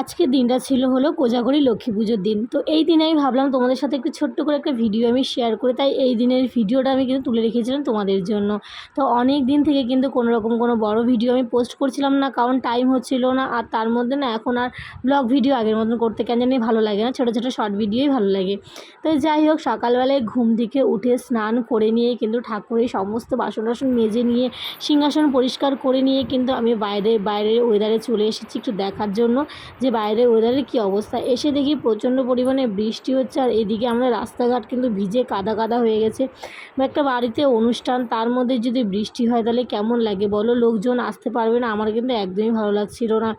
আজকের দিনটা ছিল হলো কোজাগরি লক্ষ্মী পুজোর দিন। তো এই দিনে আমি ভাবলাম তোমাদের সাথে একটু ছোট্ট করে একটা ভিডিও আমি শেয়ার করে। তাই এই দিনের ভিডিওটা আমি কিন্তু তুলে রেখেছিলাম তোমাদের জন্য। তো অনেক দিন থেকে কিন্তু কোনো রকম কোনো বড় ভিডিও আমি পোস্ট করছিলাম না, কারণ টাইম হচ্ছিল না, আর তার মধ্যে না এখন আর ব্লগ ভিডিও আগের মতন করতে কেন জানি ভালো লাগে না, ছোটো ছোটো শর্ট ভিডিওই ভালো লাগে। তো যাই হোক, সকালবেলায় ঘুম থেকে উঠে স্নান করে নিয়ে কিন্তু ঠাকুরের সমস্ত বাসন টাসন মেজে নিয়ে, সিংহাসন পরিষ্কার করে নিয়ে কিন্তু আমি বাইরে, বাইরের ওয়েদারে চলে এসেছি একটু দেখার জন্য। যে বাইরের ওয়েদারের কী অবস্থা? এসে দেখি প্রচণ্ড পরিমাণে বৃষ্টি হচ্ছে আর এদিকে আমরা রাস্তাঘাট কিন্তু ভিজে কাদা কাদা হয়ে গেছে। বা একটা বাড়িতে অনুষ্ঠান, তার মধ্যে যদি বৃষ্টি হয় তাহলে কেমন লাগে বলো? লোকজন আসতে পারবে না, আমার কিন্তু একদমই ভালো লাগছিল না।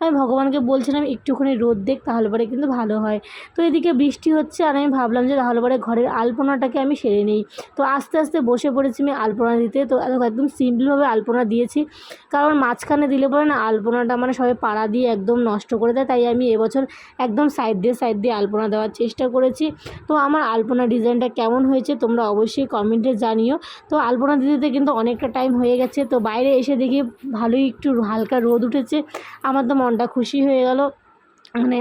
আমি ভগবানকে বলছিলাম, একটুখানি রোদ দেখ, তাহলে পরে কিন্তু ভালো হয়। তো এদিকে বৃষ্টি হচ্ছে আর আমি ভাবলাম যে তাহলে পরে ঘরের আলপনাটাকে আমি সেরে নিই। তো আস্তে আস্তে বসে পড়েছি আমি আলপনা দিতে। তো একদম সিম্পলভাবে আলপনা দিয়েছি। কারণ মাঝখানে দিলে পরে না আলপনাটা মানে সবাই পাড়া দিয়ে একদম নষ্ট করে দেয় তাই আমি এবছর একদম সাইড দিয়ে সাইড দিয়ে আলপনা দেওয়ার চেষ্টা করেছি। তো আমার আলপনা ডিজাইনটা কেমন হয়েছে তোমরা অবশ্যই কমেন্টে জানিও। তো আলপনা দিতে কিন্তু অনেকটা টাইম হয়ে গেছে। তো বাইরে এসে দেখি ভালোই একটু হালকা রোদ উঠেছে। আমার তো মনটা খুশি হয়ে গেল। মানে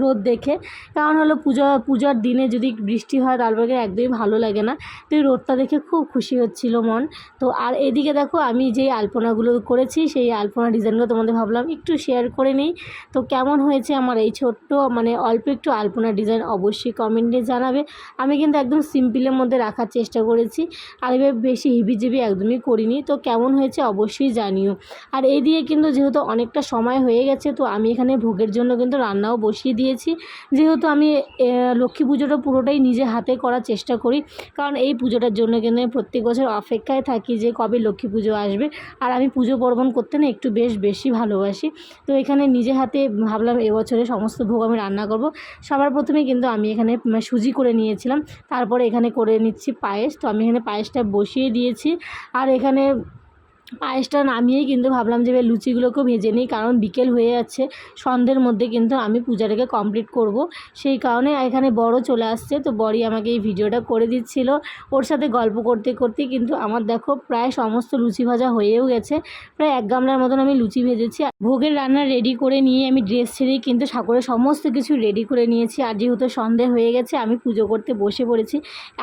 রোদ দেখে। কারণ হলো পূজা, পূজার দিনে যদি বৃষ্টি হয় তারপরে একদমই ভালো লাগে না। তো এই রোদটা দেখে খুব খুশি হচ্ছিল মন। তো আর এদিকে দেখো, আমি যেই আলপনাগুলো করেছি, সেই আলপনা ডিজাইনগুলো তোমাদের ভাবলাম একটু শেয়ার করে নিই। তো কেমন হয়েছে আমার এই ছোট্ট মানে অল্প একটু আলপনা ডিজাইন অবশ্যই কমেন্টে জানাবে। আমি কিন্তু একদম সিম্পলের মধ্যে রাখার চেষ্টা করেছি। আর এবার বেশি হিবিজিবি একদমই করিনি। তো কেমন হয়েছে অবশ্যই জানিও। আর এই দিয়ে কিন্তু যেহেতু অনেকটা সময় হয়ে গেছে, তো আমি এখানে ভোগের জন্য কিন্তু রান্নাও বসিয়ে দিয়েছি। যেহেতু আমি লক্ষ্মী পুজোটা পুরোটাই নিজে হাতে করার চেষ্টা করি। কারণ এই পুজোটার জন্য কিন্তু আমি প্রত্যেক বছর অপেক্ষায় থাকি যে কবে লক্ষ্মী পুজো আসবে। আর আমি পুজো পার্বণ করতে না একটু বেশ বেশি ভালোবাসি। তো এখানে নিজে হাতে ভাবলাম এবছরে সমস্ত ভোগ আমি রান্না করব। সবার প্রথমে কিন্তু আমি এখানে সুজি করে নিয়েছিলাম। তারপরে এখানে করে নিচ্ছি পায়েস। তো আমি এখানে পায়েসটা বসিয়ে দিয়েছি। আর এখানে পায়েসটা নামিয়েই কিন্তু ভাবলাম যে লুচিগুলোকেও ভেজে নিই, কারণ বিকেল হয়ে যাচ্ছে। সন্ধ্যের মধ্যে কিন্তু আমি পূজাটাকে কমপ্লিট করব। সেই কারণে এখানে বড় চলে আসছে, তো বড়ই আমাকে এই ভিডিওটা করে দিচ্ছিল। ওর সাথে গল্প করতে করতে কিন্তু আমার দেখো প্রায় সমস্ত লুচি ভাজা হয়েও গেছে। প্রায় এক গামলার মতন আমি লুচি ভেজেছি। ভোগের রান্না রেডি করে নিয়ে আমি ড্রেস ছেড়েই কিন্তু ঠাকুরের সমস্ত কিছু রেডি করে নিয়েছি। আর যেহেতু সন্ধে হয়ে গেছে, আমি পুজো করতে বসে পড়েছি।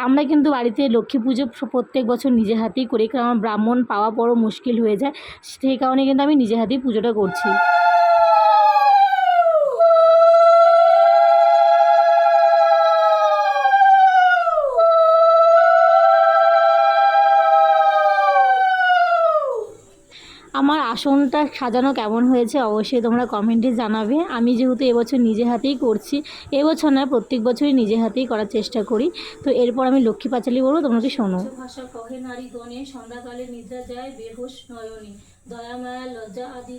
আমরা কিন্তু বাড়িতে লক্ষ্মী পুজো প্রত্যেক বছর নিজে হাতেই করি, কারণ ব্রাহ্মণ পাওয়া বড় হয়ে যায়। সেই কারণে কিন্তু আমি নিজে হাতেই পুজোটা করছি। আমার আসনটা সাজানো কেমন হয়েছে অবশ্যই তোমরা কমেন্টে জানাবে। আমি যেহেতু এবছর নিজে হাতেই করছি, এবছর না, প্রত্যেক বছরই নিজে হাতেই করার চেষ্টা করি। তো এরপর আমি লক্ষ্মী পাঁচালি বলব তোমাকে শোনো? ভাষা কহে নারী গণে, সন্ধ্যাকালে যায় দয়া মায়া লজ্জা আদি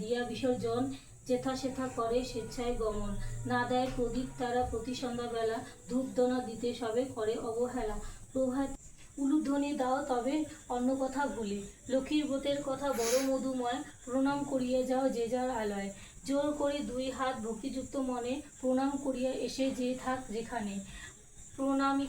দিয়া বিসর্জন, যেথা সেথা করে স্বেচ্ছায় গমন। না দেয় প্রদীপ তারা প্রতি সন্ধ্যাবেলা ধূপ দনা দিতে সবে করে অবহেলা। প্রভাত উলুধ্বনি দাও তবে অন্য কথা ভুলে। লক্ষ্মীর ব্রতের কথা বড় মধুময় প্রণাম করিয়ে যাও যে যার আলয়। জোর করে দুই হাত ভক্তিযুক্ত মনে প্রণাম করিয়া এসে যে থাক যেখানে। প্রণামী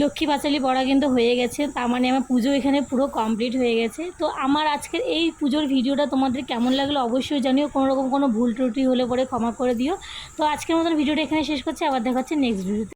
লক্ষ্মী পাঁচালি পড়া কিন্তু হয়ে গেছে তার মানে আমার পুজো এখানে পুরো কমপ্লিট হয়ে গেছে। তো আমার আজকের এই পুজোর ভিডিওটা তোমাদের কেমন লাগল অবশ্যই জানিও, কোনো রকম কোনো ভুল ত্রুটি হলে পরে ক্ষমা করে দিও। তো আজকের মতন ভিডিওটা এখানে শেষ করছি, আবার দেখা হচ্ছে নেক্সট ভিডিওতে